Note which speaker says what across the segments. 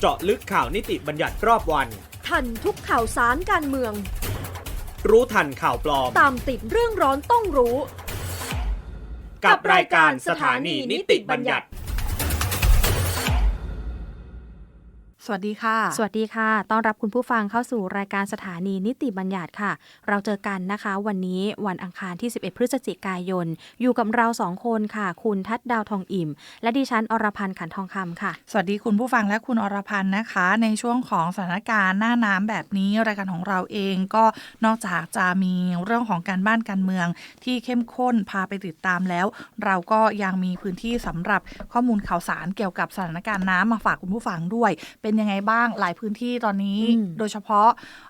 Speaker 1: เจาะลึกข่าวนิติบัญญัติรอบวัน
Speaker 2: ทันทุกข่าวสารการเมือง
Speaker 1: รู้ทันข่าวปลอม
Speaker 2: ตามติดเรื่องร้อนต้องรู้
Speaker 1: กับรายการสถานีนิติบัญญัติ
Speaker 3: สวัสดีค่ะ
Speaker 4: สวัสดีค่ะ ต้อนรับคุณผู้ฟังเข้าสู่รายการสถานีนิติบัญญัติค่ะ เราเจอกันนะคะ วันนี้วันอังคารที่ 11 พฤศจิกายน อยู่กับเราสองคนค่ะ คุณทัดดาวทองอิ่ม และดิฉันอรพันธ์ขันทองคำค่ะ
Speaker 3: สวัสดีคุณผู้ฟังและคุณอรพันธ์นะคะ ในช่วงของสถานการณ์หน้าน้ำแบบนี้ รายการของเราเองก็นอกจากจะมีเรื่องของการบ้านการเมือง ที่เข้มข้นพาไปติดตามแล้ว เราก็ยังมีพื้นที่สำหรับข้อมูลข่าวสารเกี่ยวกับสถานการณ์น้ำมาฝากคุณผู้ฟังด้วยเป็นยังไงบ้างหลายพื้นที่ตอนนี้
Speaker 4: อืม
Speaker 3: โดยเฉพาะ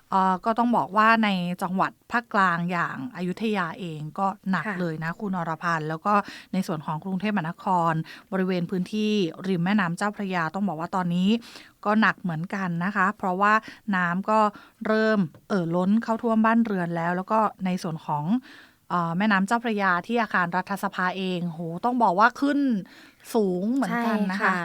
Speaker 3: เอ่อก็ต้องบอกว่าในจังหวัดภาคกลางอย่างอายุทยาเองก็หนัก
Speaker 4: ค่ะ
Speaker 3: เลยนะคุณอรพันธ์แล้วก็ในส่วนของกรุงเทพมหานคร บริเวณพื้นที่ริมแม่น้ำเจ้าพระยาต้องบอกว่าตอนนี้ก็หนักเหมือนกันนะคะ เพราะว่าน้ำก็เริ่มเอ่อล้นเข้าท่วมบ้านเรือนแล้ว แล้วก็ในส่วนของเอ่อแม่น้ำเจ้าพระยาที่อาคารรัฐสภาเองโหต้องบอกว่าขึ้นสูงเหมือนกันนะคะ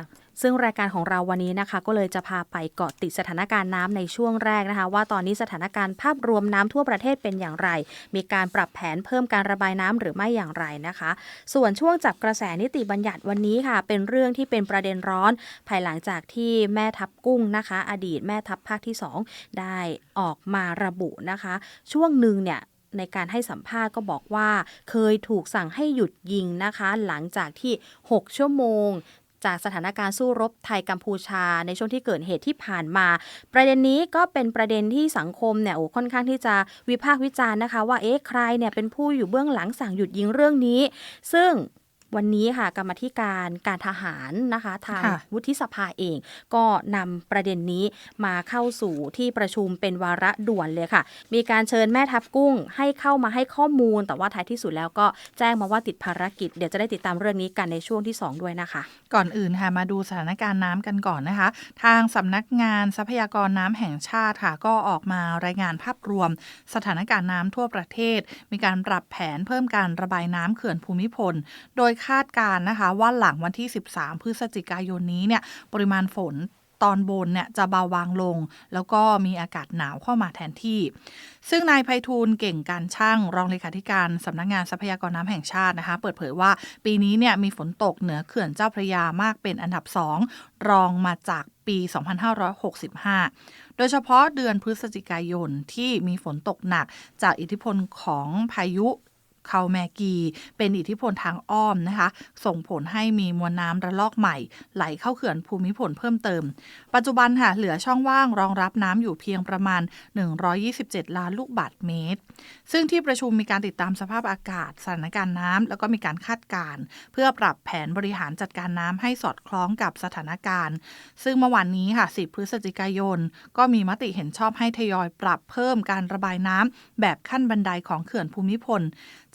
Speaker 4: ซึ่งรายการของเราวันนี้นะคะ ก็เลยจะพาไปเกาะติดสถานการณ์น้ำในช่วงแรกนะคะ ว่าตอนนี้สถานการณ์ภาพรวมน้ำทั่วประเทศเป็นอย่างไร มีการปรับแผนเพิ่มการระบายน้ำหรือไม่อย่างไรนะคะ ส่วนช่วงจับกระแสนิติบัญญัติวันนี้ค่ะ เป็นเรื่องที่เป็นประเด็นร้อน ภายหลังจากที่แม่ทัพกุ้งนะคะ อดีตแม่ทัพภาคที่ 2 ได้ออกมาระบุนะคะ ช่วงหนึ่งเนี่ยในการให้สัมภาษณ์ก็บอกว่า เคยถูกสั่งให้หยุดยิงนะคะ หลังจากที่ 6 ชั่วโมง จากสถานการณ์สู้รบไทยกัมพูชา ในช่วงที่เกิดเหตุที่ผ่านมา ประเด็นนี้ก็เป็นประเด็นที่สังคมเนี่ยโอ้ค่อนข้างที่จะวิพากษ์วิจารณ์นะคะ ว่าเอ๊ะใครเนี่ยเป็นผู้อยู่เบื้องหลังสั่งหยุดยิงเรื่องนี้ ซึ่ง วันนี้ค่ะกรรมาธิการการทหารนะคะทาง
Speaker 3: ค่ะ
Speaker 4: วุฒิสภาเอง ก็นำประเด็นนี้มาเข้าสู่ที่ประชุมเป็นวาระด่วนเลยค่ะ มีการเชิญแม่ทัพกุ้งให้เข้ามาให้ข้อมูล แต่ว่าท้ายที่สุดแล้วก็แจ้งมาว่าติดภารกิจ เดี๋ยวจะได้ติดตามเรื่องนี้กันในช่วงที่ 2 ด้วยนะคะ
Speaker 3: ก่อนอื่นค่ะมาดูสถานการณ์น้ำกันก่อนนะคะ ทางสำนักงานทรัพยากรน้ำแห่งชาติค่ะก็ออกมารายงานภาพรวม สถานการณ์น้ำทั่วประเทศ มีการปรับแผนเพิ่มการระบายน้ำเขื่อนภูมิพล โดยคาดการณ์นะคะ ว่าหลังวันที่ 13 พฤศจิกายนนี้เนี่ยปริมาณฝนตอนบนเนี่ยจะเบาบางลง แล้วก็มีอากาศหนาวเข้ามาแทนที่ ซึ่งนายไพฑูรย์เก่งการช่างรองเลขาธิการสำนักงานทรัพยากรน้ำแห่งชาตินะคะ เปิดเผยว่าปีนี้เนี่ยมีฝนตกเหนือเขื่อนเจ้าพระยามากเป็นอันดับสองรองมาจากปี 2565 โดยเฉพาะเดือนพฤศจิกายนที่มีฝนตกหนักจากอิทธิพลของพายุ คาแมกี เป็นอิทธิพลทางอ้อมนะคะ ส่งผลให้มีมวลน้ำระลอกใหม่ ไหลเข้าเขื่อนภูมิพลเพิ่มเติม ปัจจุบันค่ะเหลือช่องว่างรองรับน้ำอยู่เพียงประมาณ 127 ล้านลูกบาศก์เมตร ซึ่งที่ประชุมมีการติดตามสภาพอากาศ สถานการณ์น้ำแล้วก็มีการคาดการณ์ เพื่อปรับแผนบริหารจัดการน้ำให้สอดคล้องกับสถานการณ์ ซึ่งเมื่อวานนี้ค่ะ 10 พฤศจิกายน ก็มีมติเห็นชอบให้ทยอยปรับเพิ่มการระบายน้ำแบบขั้นบันไดของเขื่อนภูมิพล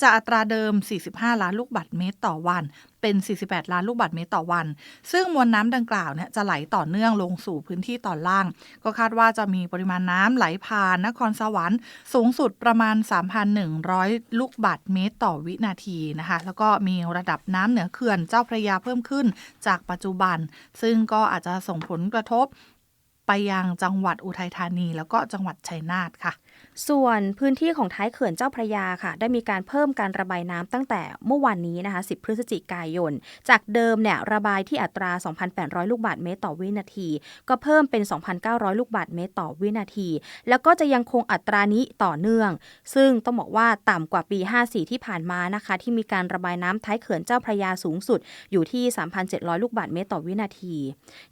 Speaker 3: จากอัตราเดิม 45 ล้านลูกบาศก์เมตรต่อวัน เป็น 48 ล้านลูกบาศก์เมตรต่อวัน ซึ่งมวลน้ำดังกล่าวเนี่ยจะไหลต่อเนื่องลงสู่พื้นที่ตอนล่าง ก็คาดว่าจะมีปริมาณน้ำไหลผ่านนครสวรรค์ สูงสุดประมาณ 3,100 ลูกบาศก์เมตรต่อวินาทีนะคะ แล้วก็มีระดับน้ำเหนือเขื่อนเจ้าพระยาเพิ่มขึ้นจากปัจจุบัน ซึ่งก็อาจจะส่งผลกระทบไปยังจังหวัดอุทัยธานี แล้วก็จังหวัดชัยนาทค่ะ
Speaker 4: ส่วนพื้นที่ของท้ายเขื่อนเจ้าพระยาค่ะ ได้มีการเพิ่มการระบายน้ำตั้งแต่เมื่อวานนี้นะคะ 10 พฤศจิกายน จากเดิมเนี่ยระบายที่อัตรา 2,800 ลูกบาศก์เมตรต่อวินาที ก็เพิ่มเป็น 2,900 ลูกบาศก์เมตรต่อวินาที แล้วก็จะยังคงอัตรานี้ต่อเนื่อง ซึ่งต้องบอกว่าต่ำกว่าปี 54 ที่ผ่านมานะคะ ที่มีการระบายน้ำท้ายเขื่อนเจ้าพระยาสูงสุด อยู่ที่ 3,700 ลูกบาศก์เมตรต่อวินาที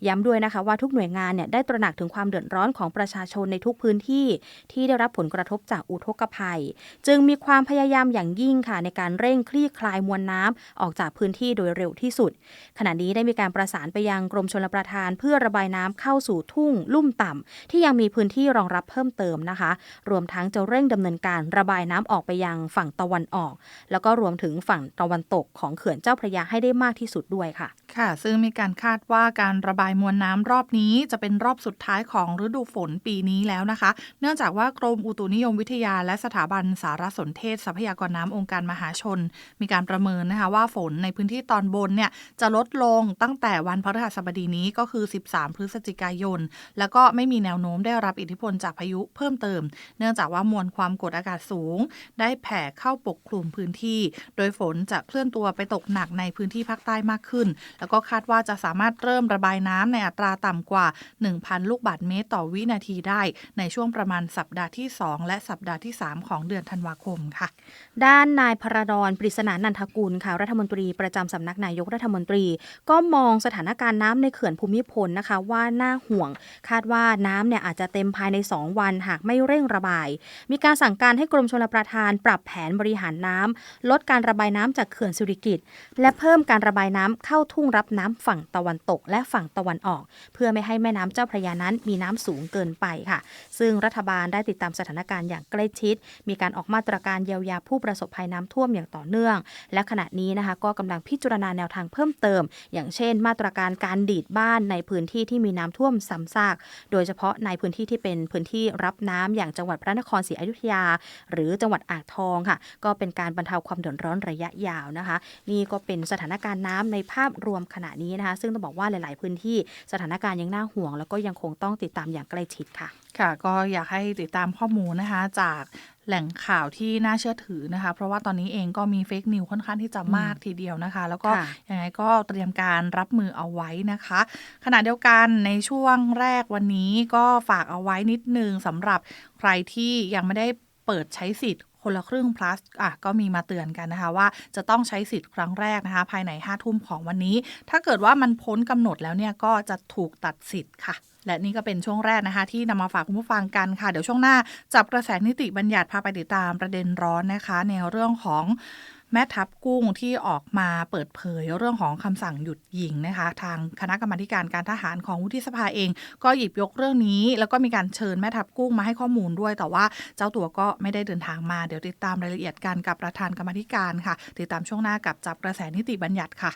Speaker 4: ย้ำด้วยนะคะว่าทุกหน่วยงานเนี่ยได้ตระหนักถึงความเดือดร้อนของประชาชนในทุกพื้นที่ที่ได้รับผลกระทบจากอุทกภัย จึงมีความพยายามอย่างยิ่งค่ะในการเร่งคลี่คลายมวลน้ำออกจากพื้นที่โดยเร็วที่สุด ขณะนี้ได้มีการประสานไปยังกรมชลประทานเพื่อระบายน้ำเข้าสู่ทุ่ง ลุ่มต่ำที่ยังมีพื้นที่รองรับเพิ่มเติมนะคะ รวมทั้งจะเร่งดำเนินการระบายน้ำออกไปยังฝั่งตะวันออก แล้วก็รวมถึงฝั่งตะวันตกของเขื่อนเจ้าพระยาให้ได้มากที่สุดด้วยค่ะ
Speaker 3: ค่ะ ซึ่งมีการคาดว่าการระบายมวลน้ำรอบนี้จะเป็นรอบสุดท้ายของฤดูฝนปีนี้แล้วนะคะ เนื่องจากว่ากรมอุตุนิยมวิทยา และสถาบันสารสนเทศทรัพยากรน้ำองค์การมหาชน มีการประเมินนะคะว่าฝนในพื้นที่ตอนบนเนี่ยจะลดลงตั้งแต่วันพฤหัสบดีนี้ก็คือ 13 พฤศจิกายน แล้วก็ไม่มีแนวโน้มได้รับอิทธิพลจากพายุเพิ่มเติม เนื่องจากว่ามวลความกดอากาศสูง ได้แผ่เข้าปกคลุมพื้นที่ โดยฝนจะเคลื่อนตัวไปตกหนักในพื้นที่ภาคใต้มากขึ้น แล้วก็คาดว่าจะสามารถเริ่มระบายน้ำในอัตราต่ำกว่า 1,000 ลูกบาศก์เมตรต่อวินาทีได้ ในช่วงประมาณสัปดาห์ที่ 2และสัปดาห์ที่ 3 ของเดือนธันวาคมค่ะ
Speaker 4: ด้านนายพระดอนปริศนานันทกุลค่ะ รัฐมนตรีประจำสำนักนายกรัฐมนตรี ก็มองสถานการณ์น้ำในเขื่อนภูมิพลนะคะ ว่าน่าห่วง คาดว่าน้ำเนี่ยอาจจะเต็มภายใน 2 วันหากไม่เร่งระบาย มีการสั่งการให้กรมชลประทานปรับแผนบริหารน้ำลดการระบายน้ำจากเขื่อนสุริกิตและเพิ่มการระบายน้ำเข้าทุ่งรับน้ำฝั่งตะวันตก และฝั่งตะวันออก เพื่อไม่ให้แม่น้ำเจ้าพระยานั้นมีน้ำสูงเกินไปค่ะ ซึ่งรัฐบาลได้ติดตามสถานการณ์อย่างใกล้ชิด มีการออกมาตรการเยียวยาผู้ประสบภัยน้ำท่วมอย่างต่อเนื่อง และขณะนี้นะคะก็กำลังพิจารณาแนวทางเพิ่มเติม อย่างเช่น มาตรการการดีดบ้านในพื้นที่ที่มีน้ำท่วมซ้ำซาก โดยเฉพาะในพื้นที่ที่เป็นพื้นที่รับน้ำอย่างจังหวัดพระนครศรีอยุธยา หรือจังหวัดอ่างทองค่ะ ก็เป็นการบรรเทาความเดือดร้อนระยะยาวนะคะ นี่ก็เป็นสถานการณ์น้ำในภาพรวมขณะนี้นะคะ ซึ่งต้องบอกว่าหลาย ๆ พื้นที่สถานการณ์ยังน่าห่วง แล้วก็ยังคงต้องติดตามอย่างใกล้ชิดค่ะ
Speaker 3: ค่ะก็อยากให้ติดตามข้อมูลนะคะ จากแหล่งข่าวที่น่าเชื่อถือนะคะ เพราะว่าตอนนี้เองก็มีเฟกนิวค่อนข้างที่จะมากทีเดียวนะคะ แล้วก็
Speaker 4: ค่ะ
Speaker 3: ยังไงก็เตรียมการรับมือเอาไว้นะคะ ขณะเดียวกันในช่วงแรกวันนี้ก็ฝากเอาไว้นิดนึงสำหรับใครที่ยังไม่ได้เปิดใช้สิทธิ์คนละครึ่ง plus อะก็มีมาเตือนกันนะคะว่าจะต้องใช้สิทธิ์ครั้งแรกนะคะ ภายใน5ทุ่มของวันนี้ ถ้าเกิดว่ามันพ้นกำหนดแล้วเนี่ยก็จะถูกตัดสิทธิ์ค่ะ และนี่ก็เป็นช่วงแรกนะคะ ที่นำมาฝากคุณผู้ฟังกันค่ะ เดี๋ยวช่วงหน้าจับกระแสนิติบัญญัติพาไปติดตามประเด็นร้อนนะคะ ในเรื่องของแม่ทัพกุ้งที่ออกมาเปิดเผยเรื่องของคำสั่งหยุดยิงนะคะ ทางคณะกรรมาการการทหารของวุฒิสภาเอง ก็หยิบยกเรื่องนี้ แล้วก็มีการเชิญแม่ทัพกุ้งมาให้ข้อมูลด้วย แต่ว่าเจ้าตัวก็ไม่ได้เดินทางมาเดี๋ยวติดตามรายละเอียดกันกับประธานกรรมาธิการค่ะ ติดตามช่วงหน้ากับจับกระแสนิติบัญญัติค่ะ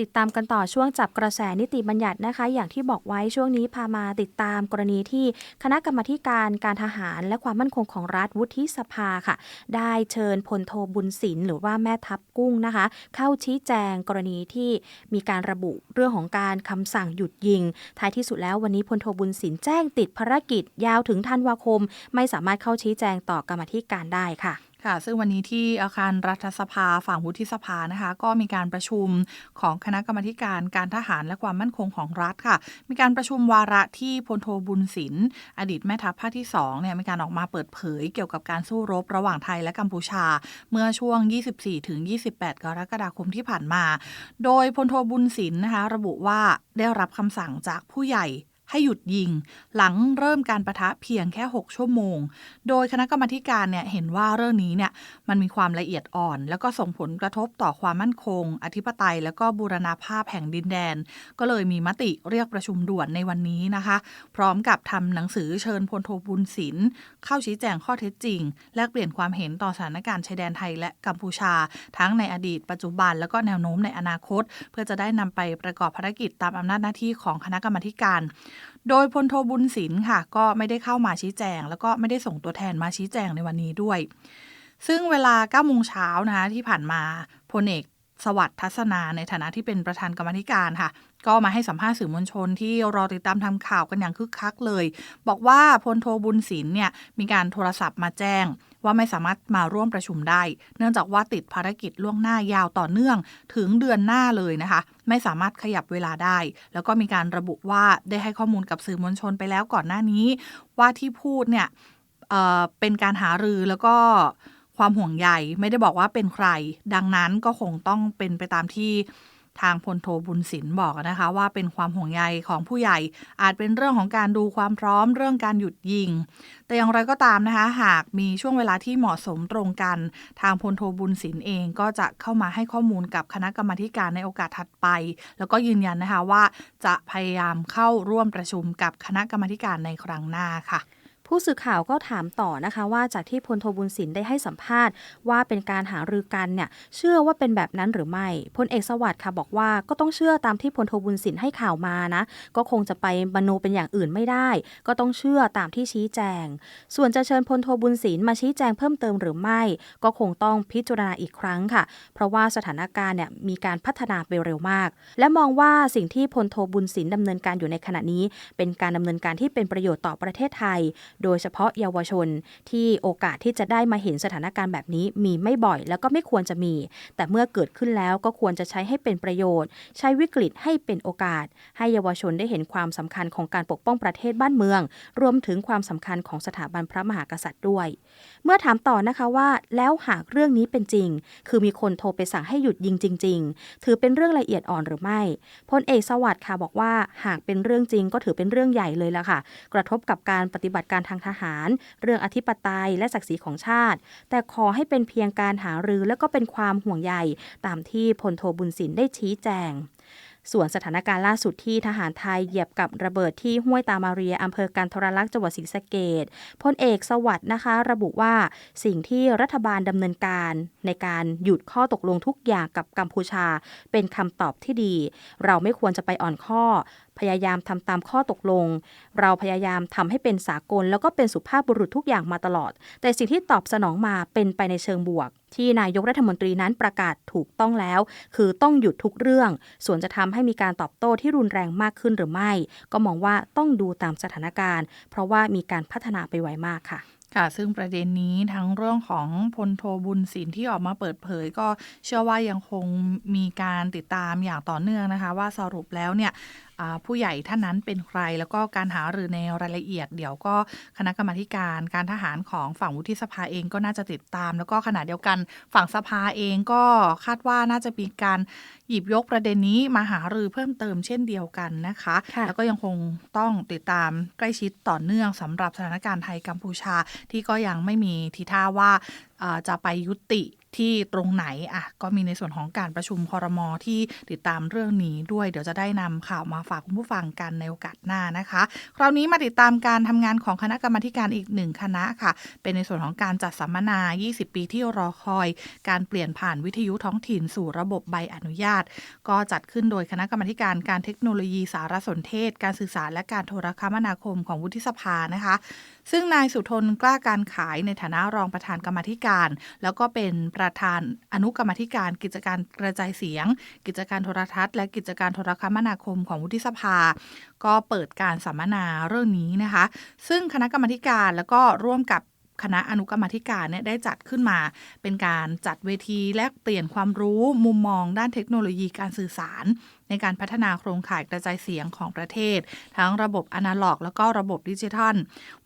Speaker 4: ติดตามกันต่อช่วงจับกระแสนิติบัญญัตินะคะ อย่างที่บอกไว้ช่วงนี้พามาติดตามกรณีที่คณะกรรมาการการทหารและความมั่นคงของรัฐวุฒิสภาค่ะ ได้เชิญพลโทบุญศิลป์หรือว่าแม่ทัพกุ้งนะคะ เข้าชี้แจงกรณีที่มีการระบุเรื่องของการคำสั่งหยุดยิง ท้ายที่สุดแล้ววันนี้พลโทบุญศิลป์แจ้งติดภารกิจยาวถึงธันวาคม ไม่สามารถเข้าชี้แจงต่อกรรมธิการได้ค่ะ
Speaker 3: ค่ะ ซึ่งวันนี้ที่อาคารรัฐสภาฝั่งวุฒิสภานะคะ ก็มีการประชุมของคณะกรรมการการทหารและความมั่นคงของรัฐค่ะ มีการประชุมวาระที่พลโทบุญศิลป์อดีตแม่ทัพภาคที่2เนี่ยมีการออกมาเปิดเผยเกี่ยวกับการสู้รบระหว่างไทยและกัมพูชา เมื่อช่วง 24 ถึง 28 กรกฎาคมที่ผ่านมา โดยพลโทบุญศิลป์นะคะ ระบุว่าได้รับคำสั่งจากผู้ใหญ่ ให้หยุดยิง หลังเริ่มการประทะเพียงแค่ 6 ชั่วโมง โดยคณะกรรมการเนี่ยเห็นว่าเรื่องนี้เนี่ยมันมีความละเอียดอ่อน แล้วก็ส่งผลกระทบต่อความมั่นคง อธิปไตย แล้วก็บูรณาภาพแห่งดินแดน ก็เลยมีมติเรียกประชุมด่วนในวันนี้นะคะ พร้อมกับทำหนังสือเชิญพลโทบุญศิลป์เข้าชี้แจงข้อเท็จจริง แลกเปลี่ยนความเห็นต่อสถานการณ์ชายแดนไทยและกัมพูชา ทั้งในอดีต ปัจจุบัน แล้วก็แนวโน้มในอนาคต เพื่อจะได้นำไปประกอบภารกิจตามอำนาจหน้าที่ของคณะกรรมการโดยพลโทบุญศิลป์ค่ะ ก็ไม่ได้เข้ามาชี้แจง แล้วก็ไม่ได้ส่งตัวแทนมาชี้แจงในวันนี้ด้วย ซึ่งเวลา9โมงเช้านะคะที่ผ่านมาพลเอกสวัสดิ์ทัศนาในฐานะที่เป็นประธานกรรมธิการค่ะ ก็มาให้สัมภาษณ์สื่อมวลชนที่รอติดตามทำข่าวกันอย่างคึกคักเลย บอกว่าพลโทบุญศิลป์เนี่ยมีการโทรศัพท์มาแจ้ง ว่าไม่สามารถมาร่วมประชุมได้ เนื่องจากว่าติดภารกิจล่วงหน้ายาวต่อเนื่องถึงเดือนหน้าเลยนะคะ ไม่สามารถขยับเวลาได้ แล้วก็มีการระบุว่าได้ให้ข้อมูลกับสื่อมวลชนไปแล้วก่อนหน้านี้ ว่าที่พูดเนี่ยเเป็นการหารือแล้วก็ความห่วงใยไม่ได้บอกว่าเป็นใคร ดังนั้นก็คงต้องเป็นไปตามที่ ทางพลโทบุญศิลป์บอกนะคะว่าเป็นความห่วงใยของผู้ใหญ่ อาจเป็นเรื่องของการดูความพร้อมเรื่องการหยุดยิง แต่อย่างไรก็ตามนะคะหากมีช่วงเวลาที่เหมาะสมตรงกัน ทางพลโทบุญศิลป์เองก็จะเข้ามาให้ข้อมูลกับคณะกรรมาการในโอกาสถัดไป แล้วก็ยืนยันนะคะว่าจะพยายามเข้าร่วมประชุมกับคณะกรรมาการในครั้งหน้าค่ะ
Speaker 4: ผู้สื่อข่าวก็ถามต่อนะคะว่าจากที่พลโทบุญสินได้ให้สัมภาษณ์ ว่าเป็นการหารือกันเนี่ยเชื่อว่าเป็นแบบนั้นหรือไม่พลเอกสวัสดิ์ค่ะบอกว่าก็ต้องเชื่อตามที่พลโทบุญสินให้ข่าวมานะ ก็คงจะไปมโนเป็นอย่างอื่นไม่ได้ ก็ต้องเชื่อตามที่ชี้แจง ส่วนจะเชิญพลโทบุญสินมาชี้แจงเพิ่มเติมหรือไม่ ก็คงต้องพิจารณาอีกครั้งค่ะ เพราะว่าสถานการณ์เนี่ยมีการพัฒนาไปเร็วมาก และมองว่าสิ่งที่พลโทบุญสินดำเนินการอยู่ในขณะนี้ เป็นการดำเนินการที่เป็นประโยชน์ต่อประเทศไทยโดยเฉพาะเยาวชนที่โอกาสที่จะได้มาเห็นสถานการณ์แบบนี้มีไม่บ่อย แล้วก็ไม่ควรจะมี แต่เมื่อเกิดขึ้นแล้วก็ควรจะใช้ให้เป็นประโยชน์ ใช้วิกฤตให้เป็นโอกาส ให้เยาวชนได้เห็นความสำคัญของการปกป้องประเทศบ้านเมือง รวมถึงความสำคัญของสถาบันพระมหากษัตริย์ด้วย เมื่อถามต่อนะคะว่า แล้วหากเรื่องนี้เป็นจริง คือมีคนโทรไปสั่งให้หยุดยิงจริง ๆ ถือเป็นเรื่องละเอียดอ่อนหรือไม่พลเอกสวัสดิ์ค่ะบอกว่าหากเป็นเรื่องจริงก็ถือเป็นเรื่องใหญ่เลยละค่ะ กระทบกับการปฏิบัติการทางทหาร เรื่องอธิปไตยและศักดิ์ศรีของชาติ แต่ขอให้เป็นเพียงการหารือและก็เป็นความห่วงใยตามที่พลโทบุญสินได้ชี้แจง ส่วนสถานการณ์ล่าสุดที่ทหารไทยเหยียบกับระเบิดที่ห้วยตามาเรียอำเภอกันทรลักษณ์จังหวัดศรีสะเกดพลเอกสวัสด์นะคะ ระบุว่าสิ่งที่รัฐบาลดำเนินการ ในการหยุดข้อตกลงทุกอย่างกับกัมพูชา เป็นคำตอบที่ดี เราไม่ควรจะไปอ่อนข้อ พยายามทำตามข้อตกลง เราพยายามทำให้เป็นสากล แล้วก็เป็นสุภาพบุรุษทุกอย่างมาตลอด แต่สิ่งที่ตอบสนองมาเป็นไปในเชิงบวก ที่นายกรัฐมนตรีนั้นประกาศถูกต้องแล้ว คือต้องหยุดทุกเรื่อง ส่วนจะทำให้มีการตอบโต้ที่รุนแรงมากขึ้นหรือไม่ ก็มองว่าต้องดูตามสถานการณ์ เพราะว่ามีการพัฒนาไปไวมากค่ะ
Speaker 3: ค่ะ ซึ่งประเด็นนี้ทั้งเรื่องของพลโทบุญศิลที่ออกมาเปิดเผย ก็เชื่อว่ายังคงมีการติดตามอย่างต่อเนื่องนะคะ ว่าสรุปแล้วเนี่ยผู้ใหญ่ท่านนั้นเป็นใคร แล้วก็การหารือในรายละเอียด เดี๋ยวก็คณะกรรมาธิการการทหารของฝั่งวุฒิสภาเองก็น่าจะติดตาม แล้วก็ขณะเดียวกันฝั่งสภาเองก็คาดว่าน่าจะมีการหยิบยกประเด็นนี้มาหารือเพิ่มเติมเช่นเดียวกันนะคะ
Speaker 4: ค่ะ
Speaker 3: แล้วก็ยังคงต้องติดตามใกล้ชิดต่อเนื่องสำหรับสถานการณ์ไทยกัมพูชาที่ก็ยังไม่มีทีท่าว่าเอ่อจะไปยุติ ที่ตรงไหนอะก็มีในส่วนของการประชุมคอรมอที่ติดตามเรื่องนี้ด้วยเดี๋ยวจะได้นำข่าวมาฝากคุณผู้ฟังกันในโอกาสหน้านะคะ คราวนี้มาติดตามการทำงานของคณะกรรมการอีกหนึ่งคณะค่ะ เป็นในส่วนของการจัดสัมมนา 20 ปีที่รอคอย การเปลี่ยนผ่านวิทยุท้องถิ่นสู่ระบบใบอนุญาต ก็จัดขึ้นโดยคณะกรรมการการเทคโนโลยีสารสนเทศ การสื่อสารและการโทรคมนาคมของวุฒิสภานะคะ ซึ่งนายสุทนกล้าการขายในฐานะรองประธานกรรมธิการ แล้วก็เป็นประธาน อนุกรรมธิการ กิจการกระจายเสียง กิจการโทรทัศน์ และกิจการโทรคมนาคมของวุฒิสภา ก็เปิดการสัมมนาเรื่องนี้นะคะ ซึ่งคณะกรรมธิการแล้วก็ร่วมกับคณะอนุกรรมธิการเนี่ยได้จัดขึ้นมา เป็นการจัดเวทีแลกเปลี่ยนความรู้มุมมองด้านเทคโนโลยีการสื่อสาร ในการพัฒนาโครงข่ายกระจายเสียงของประเทศ ทั้งระบบอนาล็อก แล้วก็ระบบดิจิทัล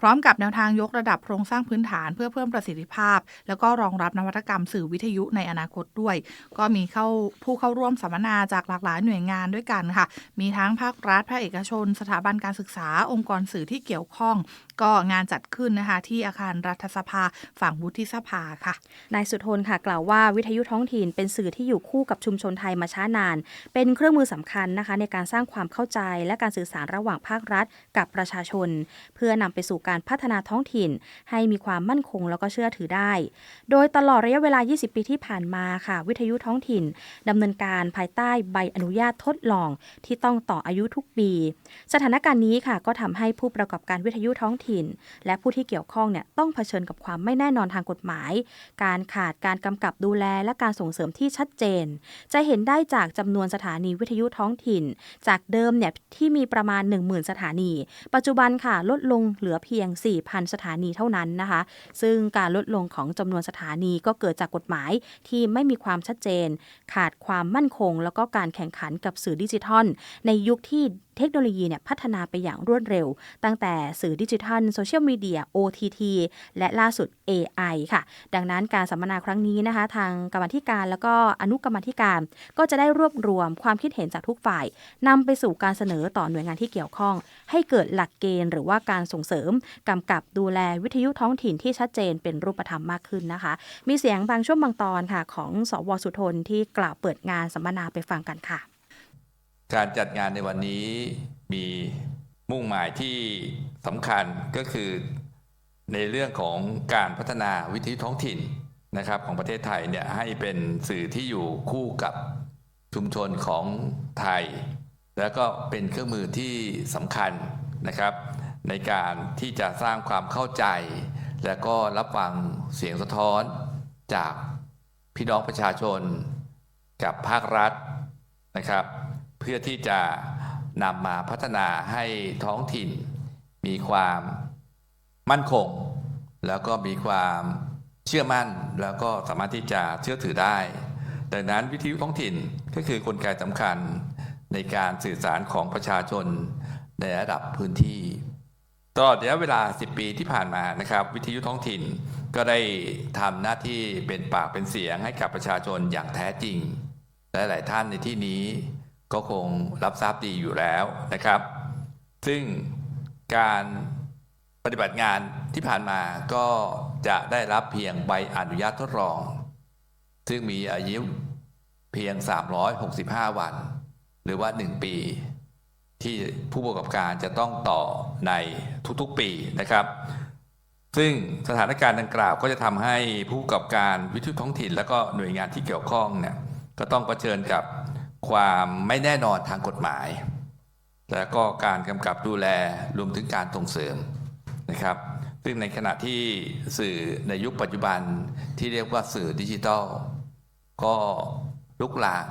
Speaker 3: พร้อมกับแนวทางยกระดับโครงสร้างพื้นฐานเพื่อเพิ่มประสิทธิภาพ แล้วก็รองรับนวัตกรรมสื่อวิทยุในอนาคตด้วย ก็มีเข้าผู้เข้าร่วมสัมมนาจากหลากหลายหน่วยงานด้วยกันค่ะ มีทั้งภาครัฐภาคเอกชน สถาบันการศึกษาองค์กรสื่อที่เกี่ยวข้อง ก็งานจัดขึ้นนะคะ ที่อาคารรัฐสภาฝั่งวุฒิสภาค่ะ
Speaker 4: นายสุทนค่ะกล่าวว่าวิทยุท้องถิ่นเป็นสื่อที่อยู่คู่กับชุมชนไทยมาช้านาน เป็นเครื่องมือสำคัญนะคะ ในการสร้างความเข้าใจและการสื่อสารระหว่างภาครัฐ กับประชาชน เพื่อนำไปสู่การพัฒนาท้องถิ่น ให้มีความมั่นคงแล้วก็เชื่อถือได้ โดยตลอดระยะเวลา 20 ปีที่ผ่านมาค่ะ วิทยุท้องถิ่นดำเนินการภายใต้ใบอนุญาตทดลองที่ต้องต่ออายุทุกปี สถานการณ์นี้ค่ะก็ทำให้ผู้ประกอบการวิทยุท้องถิ่นและผู้ที่เกี่ยวข้องเนี่ยต้องเผชิญกับความไม่แน่นอนทางกฎหมาย การขาดการกำกับดูแลและการส่งเสริมที่ชัดเจน จะเห็นได้จากจำนวนสถานีวิทยุท้องถิ่น จากเดิมเนี่ยที่มีประมาณ 10,000 สถานี ปัจจุบันค่ะลดลงเหลือเพียง 4,000 สถานีเท่านั้นนะคะ ซึ่งการลดลงของจำนวนสถานีก็เกิดจากกฎหมายที่ไม่มีความชัดเจน ขาดความมั่นคง แล้วก็การแข่งขันกับสื่อดิจิทัล ในยุคที่ เทคโนโลยีเนี่ยพัฒนาไปอย่างรวดเร็ว ตั้งแต่สื่อดิจิทัลโซเชียลมีเดีย OTT และล่าสุด AI ค่ะ ดังนั้นการสัมมนาครั้งนี้นะคะ ทางกรรมธิการแล้วก็อนุกรรมธิการ ก็จะได้รวบรวมความคิดเห็นจากทุกฝ่ายนำไปสู่การเสนอต่อหน่วยงานที่เกี่ยวข้อง ให้เกิดหลักเกณฑ์หรือว่าการส่งเสริมกำกับดูแลวิทยุท้องถิ่นที่ชัดเจนเป็นรูปธรรมมากขึ้นนะคะ มีเสียงบางช่วงบางตอนค่ะ ของสวสุทนที่กล่าวเปิดงานสัมมนาไปฟังกันค่ะ
Speaker 5: การจัดงานในวันนี้มีมุ่งหมายที่สำคัญก็คือในเรื่องของการพัฒนาวิทยุท้องถิ่นนะครับของประเทศไทยเนี่ยให้เป็นสื่อที่อยู่คู่กับชุมชนของไทย แล้วก็เป็นเครื่องมือที่สำคัญนะครับ ในการที่จะสร้างความเข้าใจ และก็รับฟังเสียงสะท้อนจากพี่น้องประชาชน กับภาครัฐนะครับ เพื่อที่จะนำมาพัฒนาให้ท้องถิ่น มีความมั่นคง แล้วก็มีความเชื่อมั่น แล้วก็สามารถที่จะเชื่อถือได้ ดังนั้นวิทยุท้องถิ่นก็คือกลไกสำคัญในการสื่อสารของประชาชนในระดับพื้นที่ตลอดระยะเวลา 10 ปีที่ผ่านมานะครับ วิทยุท้องถิ่นก็ได้ทำหน้าที่เป็นปากเป็นเสียงให้กับประชาชนอย่างแท้จริง และหลายท่านในที่นี้ ก็คงรับทราบดีอยู่แล้วนะครับ ซึ่งการปฏิบัติงานที่ผ่านมาก็จะได้รับเพียงใบอนุญาตทดลอง ซึ่งมีอายุเพียง 365 วัน หรือว่า 1 ปี ที่ผู้ประกอบการจะต้องต่อในทุกๆปีนะครับ ซึ่งสถานการณ์ดังกล่าวก็จะทำให้ผู้ประกอบการวิทยุท้องถิ่น และก็หน่วยงานที่เกี่ยวข้องเนี่ยก็ต้องเผชิญกับ ความไม่แน่นอนทางกฎหมาย และก็การกำกับดูแลรวมถึงการส่งเสริมนะครับ ซึ่งในขณะที่สื่อในยุคปัจจุบันที่เรียกว่าสื่อดิจิทัล ก็ลุกลาม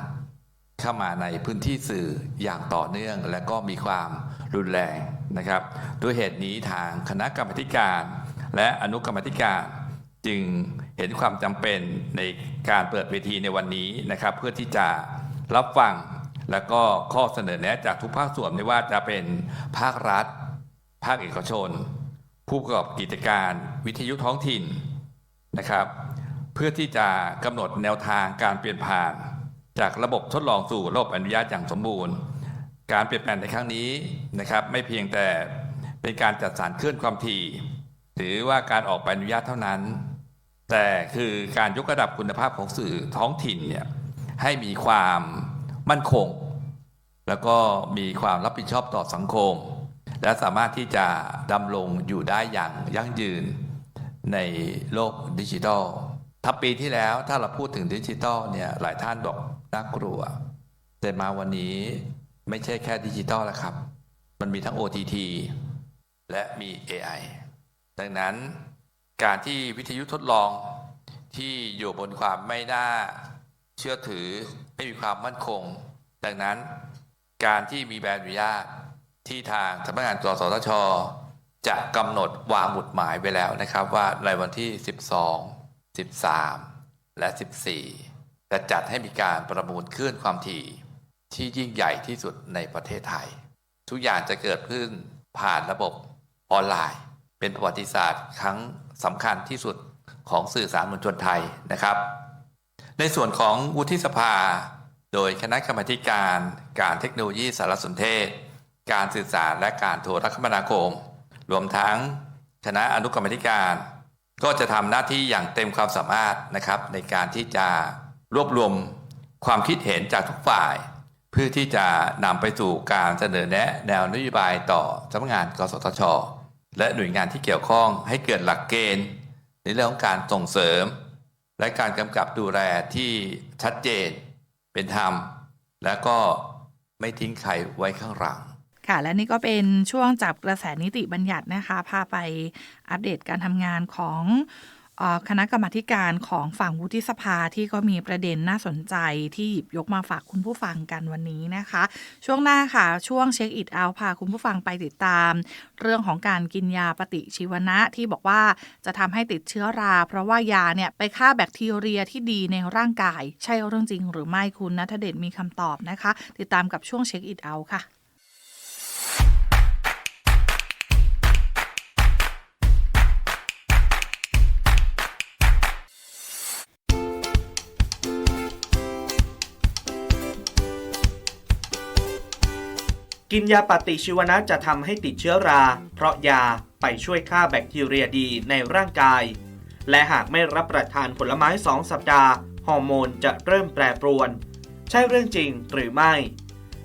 Speaker 5: เข้ามาในพื้นที่สื่ออย่างต่อเนื่อง และก็มีความรุนแรงนะครับ ด้วยเหตุนี้ทางคณะกรรมการ และอนุกรรมธิการจึงเห็นความจำเป็นในการเปิดเวทีในวันนี้นะครับ เพื่อที่จะ รับฟังแล้วก็ข้อเสนอแนะจากทุกภาคส่วนไม่ว่าจะเป็นภาครัฐ ภาคเอกชน ผู้ประกอบกิจการวิทยุท้องถิ่นนะครับ เพื่อที่จะกำหนดแนวทางการเปลี่ยนผ่าน จากระบบทดลองสู่ระบบอนุญาตอย่างสมบูรณ์ การเปลี่ยนแปลงในครั้งนี้นะครับ ไม่เพียงแต่เป็นการจัดสรรเคลื่อนความถี่ หรือว่าการออกใบอนุญาตเท่านั้น แต่คือการยกระดับคุณภาพของสื่อท้องถิ่นเนี่ย ให้มีความมั่นคง แล้วก็มีความรับผิดชอบต่อสังคม และสามารถที่จะดำรงอยู่ได้อย่างยั่งยืนในโลกดิจิทัลถ้าปีที่แล้วถ้าเราพูดถึงดิจิทัลเนี่ยหลายท่านบอกน่ากลัว แต่มาวันนี้ไม่ใช่แค่ดิจิทัลแล้วครับ มันมีทั้ง OTT และมี AI ดังนั้นการที่วิทยุทดลองที่อยู่บนความไม่น่า เชื่อถือไม่มีความมั่นคง ดังนั้นการที่มีใบอนุญาตที่ทางสำนักงานกสทช จะกำหนดวางหมุดหมายไว้แล้วนะครับ ว่าในวันที่ 12 13 และ 14 จะจัดให้มีการประมูลคลื่นความถี่ที่ยิ่งใหญ่ที่สุดในประเทศไทย ทุกอย่างจะเกิดขึ้นผ่านระบบออนไลน์ เป็นประวัติศาสตร์ครั้งสำคัญที่สุดของสื่อสารมวลชนไทยนะครับ ในส่วนของวุฒิสภา โดยคณะกรรมการการเทคโนโลยีสารสนเทศ การสื่อสารและการโทรคมนาคม รวมทั้งคณะอนุกรรมธิการ ก็จะทำหน้าที่อย่างเต็มความสามารถนะครับในการที่จะรวบรวมความคิดเห็นจากทุกฝ่าย เพื่อที่จะนำไปสู่การเสนอแนะแนวนโยบายต่อสำนักงานกสทช และหน่วยงานที่เกี่ยวข้องให้เกิดหลักเกณฑ์ ในเรื่องของการส่งเสริม และการกำกับดูแลที่ชัดเจนเป็นธรรม และก็ไม่ทิ้งใครไว้ข้างหลัง
Speaker 3: ค่ะและนี่ก็เป็นช่วงจับกระแสนิติบัญญัตินะคะ พาไปอัปเดตการทำงานของ คณะกรรมการของฝั่งวุฒิสภาที่ก็มีประเด็นน่าสนใจที่หยิบยกมาฝากคุณผู้ฟังกันวันนี้นะคะ ช่วงหน้าค่ะ ช่วงเช็คอิทเอาพาคุณผู้ฟังไปติดตาม เรื่องของการกินยาปฏิชีวนะที่บอกว่าจะทำให้ติดเชื้อรา เพราะว่ายาเนี่ยไปฆ่าแบคทีเรียที่ดีในร่างกาย ใช่เรื่องจริงหรือไม่คุณนัทเดชมีคำตอบนะคะ ติดตามกับช่วงเช็คอิทเอาค่ะ
Speaker 1: กินยาปฏิชีวนะจะทำให้ติดเชื้อรา เพราะยาไปช่วยฆ่าแบคทีเรียดีในร่างกาย และหากไม่รับประทานผลไม้ 2 สัปดาห์ ฮอร์โมนจะเริ่มแปรปรวน ใช่เรื่องจริงหรือไม่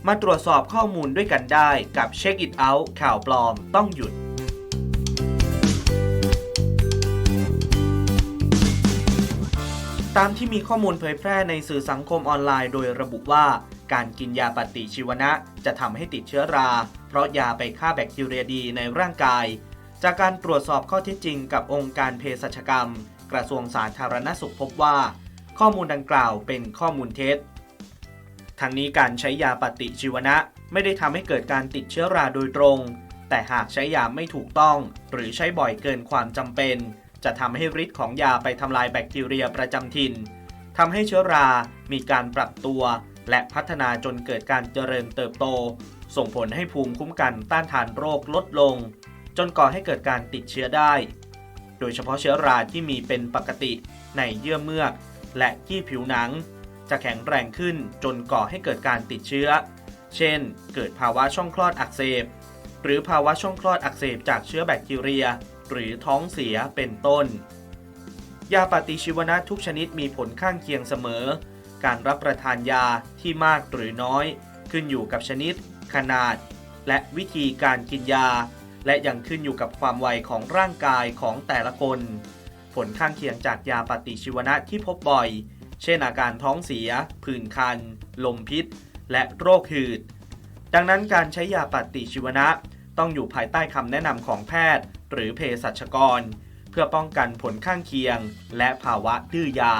Speaker 1: มาตรวจสอบข้อมูลด้วยกันได้กับเช็คอิทเอาท์ข่าวปลอมต้องหยุดตามที่มีข้อมูลเผยแพร่ในสื่อสังคมออนไลน์โดยระบุว่า การกินยาปฏิชีวนะจะทำให้ติดเชื้อรา เพราะยาไปฆ่าแบคทีเรียดีในร่างกาย จากการตรวจสอบข้อเท็จจริงกับองค์การเภสัชกรรม กระทรวงสาธารณสุขพบว่า ข้อมูลดังกล่าวเป็นข้อมูลเท็จทั้งนี้การใช้ยาปฏิชีวนะไม่ได้ทำให้เกิดการติดเชื้อราโดยตรง แต่หากใช้ยาไม่ถูกต้อง หรือใช้บ่อยเกินความจำเป็น จะทำให้ฤทธิ์ของยาไปทำลายแบคทีเรียประจำถิ่นทำให้เชื้อรา มีการปรับตัว และพัฒนาจนเกิดการเจริญเติบโต ส่งผลให้ภูมิคุ้มกันต้านทานโรคลดลง จนก่อให้เกิดการติดเชื้อได้ โดยเฉพาะเชื้อราที่มีเป็นปกติในเยื่อเมือกและที่ผิวหนัง จะแข็งแรงขึ้นจนก่อให้เกิดการติดเชื้อ เช่น เกิดภาวะช่องคลอดอักเสบ หรือภาวะช่องคลอดอักเสบจากเชื้อแบคทีเรีย หรือท้องเสียเป็นต้น ยาปฏิชีวนะทุกชนิดมีผลข้างเคียงเสมอ การรับประทานยาที่มากหรือน้อย ขึ้นอยู่กับชนิด ขนาด และวิธีการกินยา และยังขึ้นอยู่กับความไวของร่างกายของแต่ละคน ผลข้างเคียงจากยาปฏิชีวนะที่พบบ่อย เช่นอาการท้องเสีย ผื่นคัน ลมพิษ และโรคหืด ดังนั้นการใช้ยาปฏิชีวนะต้องอยู่ภายใต้คำแนะนำของแพทย์ หรือเภสัชกร เพื่อป้องกันผลข้างเคียง และภาวะดื้อยา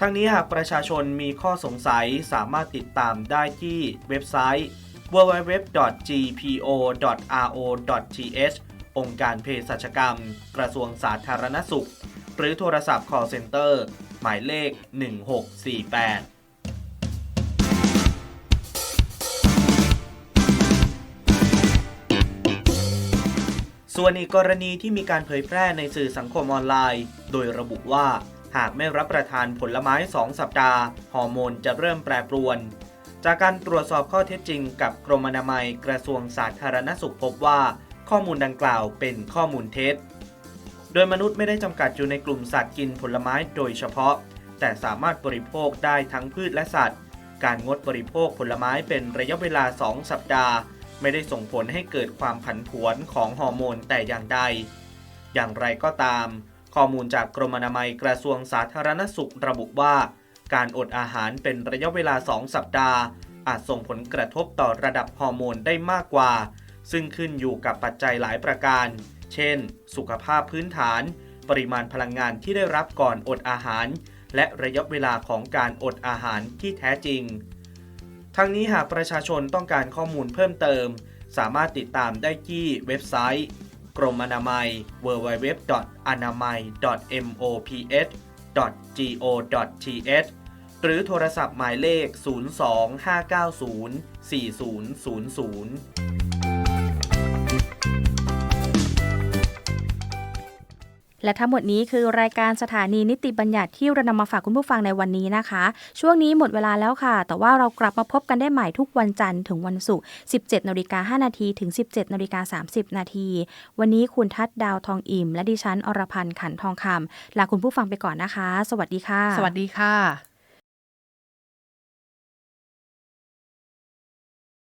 Speaker 1: ทั้งนี้หากประชาชนมีข้อสงสัยสามารถติดตามได้ที่เว็บไซต์ www.gpo.ro.th องค์การเภสัชกรรม กระทรวงสาธารณสุข หรือโทรศัพท์ call center หมายเลข 1648ส่วนอีกกรณีที่มีการเผยแพร่ในสื่อสังคมออนไลน์ โดยระบุว่า หากไม่รับประทานผลไม้ 2 สัปดาห์ฮอร์โมนจะเริ่มแปรปรวน จากการตรวจสอบข้อเท็จจริงกับกรมอนามัยกระทรวงสาธารณสุขพบว่า ข้อมูลดังกล่าวเป็นข้อมูลเท็จ โดยมนุษย์ไม่ได้จำกัดอยู่ในกลุ่มสัตว์กินผลไม้โดยเฉพาะ แต่สามารถบริโภคได้ทั้งพืชและสัตว์ การงดบริโภคผลไม้เป็นระยะเวลา 2 สัปดาห์ ไม่ได้ส่งผลให้เกิดความผันผวนของฮอร์โมนแต่อย่างใด อย่างไรก็ตาม ข้อมูลจากกรมอนามัยกระทรวงสาธารณสุขระบุว่า การอดอาหารเป็นระยะเวลา 2 สัปดาห์ อาจส่งผลกระทบต่อระดับฮอร์โมนได้มากกว่า ซึ่งขึ้นอยู่กับปัจจัยหลายประการ เช่น สุขภาพพื้นฐาน ปริมาณพลังงานที่ได้รับก่อนอดอาหาร และระยะเวลาของการอดอาหารที่แท้จริง ทั้งนี้หากประชาชนต้องการข้อมูลเพิ่มเติม สามารถติดตามได้ที่เว็บไซต์ กรมอนามัย www.anamai.moph.go.th หรือโทรศัพท์หมายเลข 025904000
Speaker 4: และทั้งหมดนี้คือรายการสถานีนิติบัญญัติที่เรานำมาฝากคุณผู้ฟังในวันนี้นะคะ ช่วงนี้หมดเวลาแล้วค่ะ แต่ว่าเรากลับมาพบกันได้ใหม่ทุกวันจันทร์ถึงวันศุกร์ 17นาฬิกา5นาทีถึง 17นาฬิกา30 นาที วันนี้คุณทัศน์ดาวทองอิ่ม และดิฉันอรพันธ์ขันทองคำลาคุณผู้ฟังไปก่อนนะคะ สวัสดีค่ะ
Speaker 3: สวัสดีค่ะ